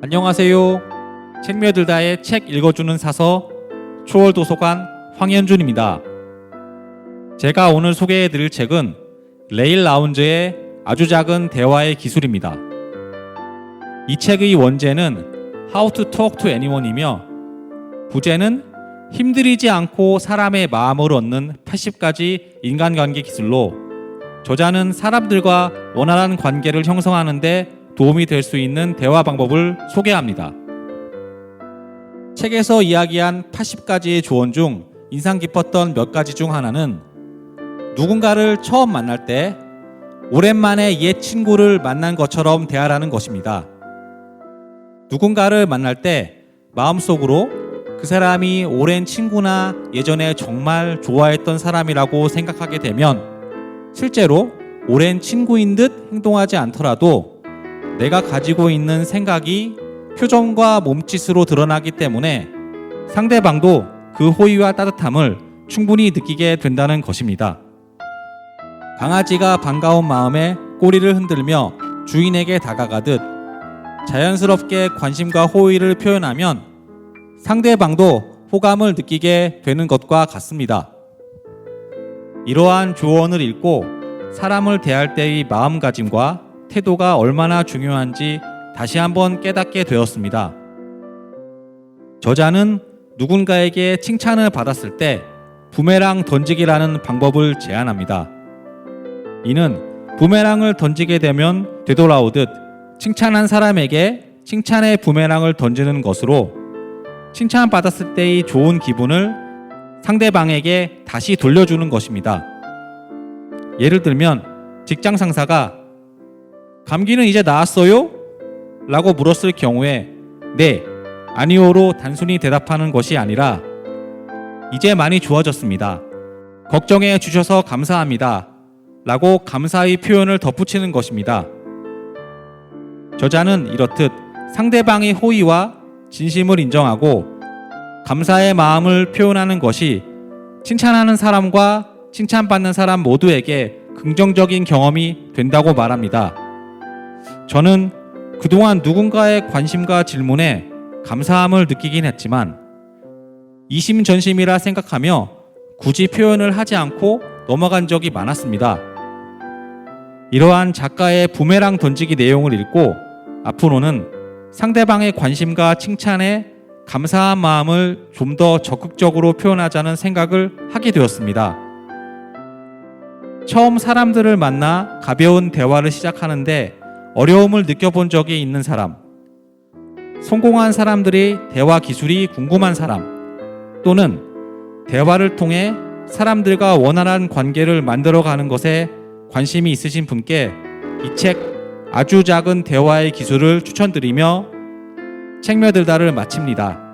안녕하세요. 책며들다의 책 읽어주는 사서 초월 도서관 황현준입니다. 제가 오늘 소개해 드릴 책은 레일 라운즈의 아주 작은 대화의 기술입니다. 이 책의 원제는 How to Talk to Anyone이며 부제는 힘들이지 않고 사람의 마음을 얻는 80가지 인간관계 기술로 저자는 사람들과 원활한 관계를 형성하는데 도움이 될 수 있는 대화 방법을 소개합니다. 책에서 이야기한 80가지의 조언 중 인상 깊었던 몇 가지 중 하나는 누군가를 처음 만날 때 오랜만에 옛 친구를 만난 것처럼 대하라는 것입니다. 누군가를 만날 때 마음속으로 그 사람이 오랜 친구나 예전에 정말 좋아했던 사람이라고 생각하게 되면 실제로 오랜 친구인 듯 행동하지 않더라도 내가 가지고 있는 생각이 표정과 몸짓으로 드러나기 때문에 상대방도 그 호의와 따뜻함을 충분히 느끼게 된다는 것입니다. 강아지가 반가운 마음에 꼬리를 흔들며 주인에게 다가가듯 자연스럽게 관심과 호의를 표현하면 상대방도 호감을 느끼게 되는 것과 같습니다. 이러한 조언을 읽고 사람을 대할 때의 마음가짐과 태도가 얼마나 중요한지 다시 한번 깨닫게 되었습니다. 저자는 누군가에게 칭찬을 받았을 때 부메랑 던지기라는 방법을 제안합니다. 이는 부메랑을 던지게 되면 되돌아오듯 칭찬한 사람에게 칭찬의 부메랑을 던지는 것으로 칭찬받았을 때의 좋은 기분을 상대방에게 다시 돌려주는 것입니다. 예를 들면 직장 상사가 감기는 이제 나았어요? 라고 물었을 경우에 네, 아니오로 단순히 대답하는 것이 아니라 이제 많이 좋아졌습니다. 걱정해 주셔서 감사합니다. 라고 감사의 표현을 덧붙이는 것입니다. 저자는 이렇듯 상대방의 호의와 진심을 인정하고 감사의 마음을 표현하는 것이 칭찬하는 사람과 칭찬받는 사람 모두에게 긍정적인 경험이 된다고 말합니다. 저는 그동안 누군가의 관심과 질문에 감사함을 느끼긴 했지만 이심전심이라 생각하며 굳이 표현을 하지 않고 넘어간 적이 많았습니다. 이러한 작가의 부메랑 던지기 내용을 읽고 앞으로는 상대방의 관심과 칭찬에 감사한 마음을 좀 더 적극적으로 표현하자는 생각을 하게 되었습니다. 처음 사람들을 만나 가벼운 대화를 시작하는데 어려움을 느껴본 적이 있는 사람, 성공한 사람들의 대화 기술이 궁금한 사람, 또는 대화를 통해 사람들과 원활한 관계를 만들어가는 것에 관심이 있으신 분께 이책 아주 작은 대화의 기술을 추천드리며 책며들다를 마칩니다.